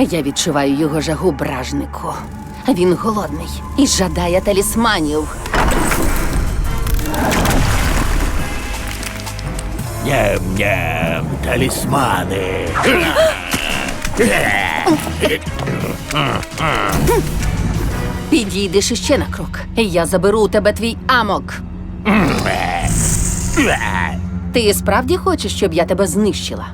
Я відчуваю його жагу бражнику. Він голодний і жадає талісманів. Ням-ням, талісмани. Підійдеш іще на крок, і я заберу у тебе твій амок. Ти справді хочеш, щоб я тебе знищила?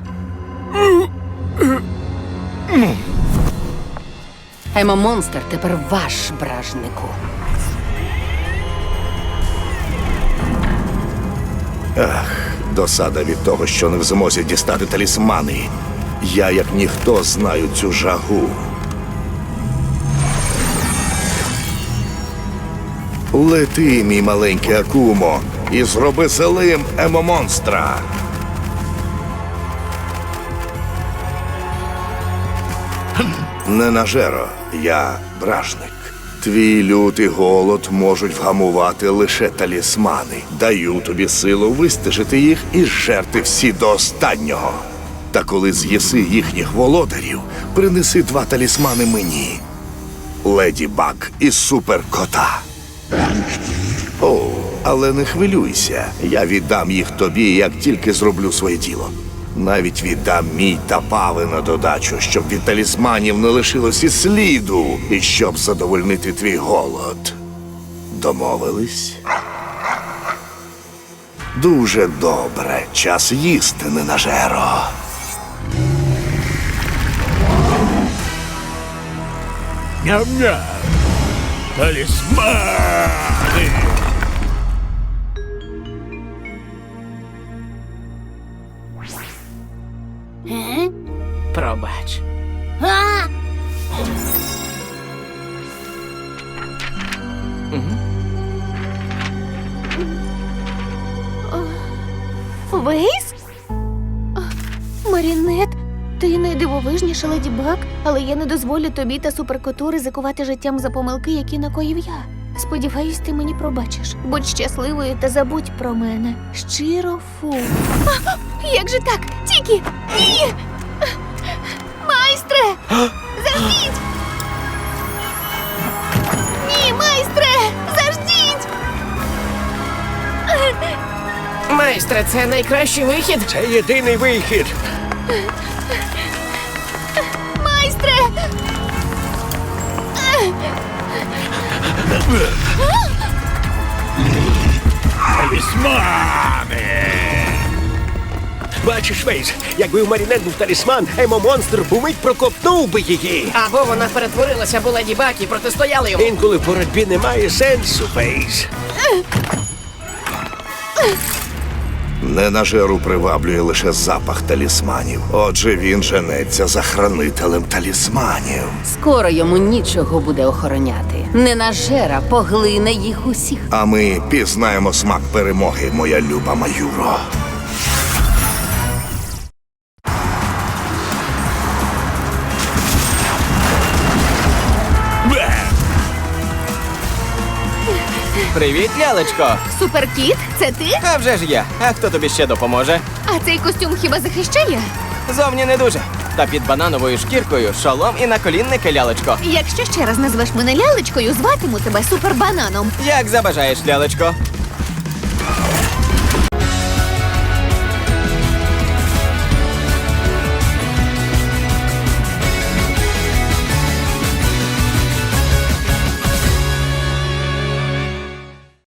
Емо монстр тепер ваш бражнику. Ах, Досада від того, що не в змозі дістати талісмани. Я, як ніхто, знаю цю жагу. Лети, мій маленький Акумо, і зроби злим емомонстра. Ненажеро, я бражник. Твій лютий голод можуть вгамувати лише талісмани. Даю тобі силу вистежити їх і зжерти всі до останнього. Та коли з'їси їхніх володарів, принеси два талісмани мені. Леді Баг і суперкота. О, але не хвилюйся. Я віддам їх тобі, як тільки зроблю своє діло. Навіть віддам мій та пави на додачу, щоб від талісманів не лишилось і сліду, і щоб задовольнити твій голод. Домовились? Дуже добре. Час їсти, ненажеро. Ням-ням. Талісмани. Пробач. Вейс? Марінет, ти найдивовижніша леді Баг, але я не дозволю тобі та суперкоту ризикувати життям за помилки, які накоїв я. Сподіваюсь, ти мені пробачиш. Будь щасливою та забудь про мене. Щиро фу. А, як же так? Тільки! Ні! Майстре! Заждіть! Ні, майстре! Заждіть! Майстре, це найкращий вихід. Це єдиний вихід. Майстре! Талісмани. Бачиш, Вейс, якби у Марінет був талісман, емо-монстр бумить прокопнув би її. Або вона перетворилася в Леді і протистояла йому. Інколи в боротьбі немає сенсу, Вейс. Ненажеру приваблює лише запах талісманів. Отже, він женеться за хранителем талісманів. Скоро йому нічого буде охороняти. Ненажера поглине їх усіх. А ми пізнаємо смак перемоги, моя люба Маюро. Привіт, лялечко! Суперкіт, це ти? А вже ж я. А хто тобі ще допоможе? А цей костюм хіба захищає? Зовні не дуже. Та під банановою шкіркою шолом і наколінники, лялечко. Якщо ще раз назвеш мене лялечкою, зватиму тебе супербананом. Як забажаєш, лялечко?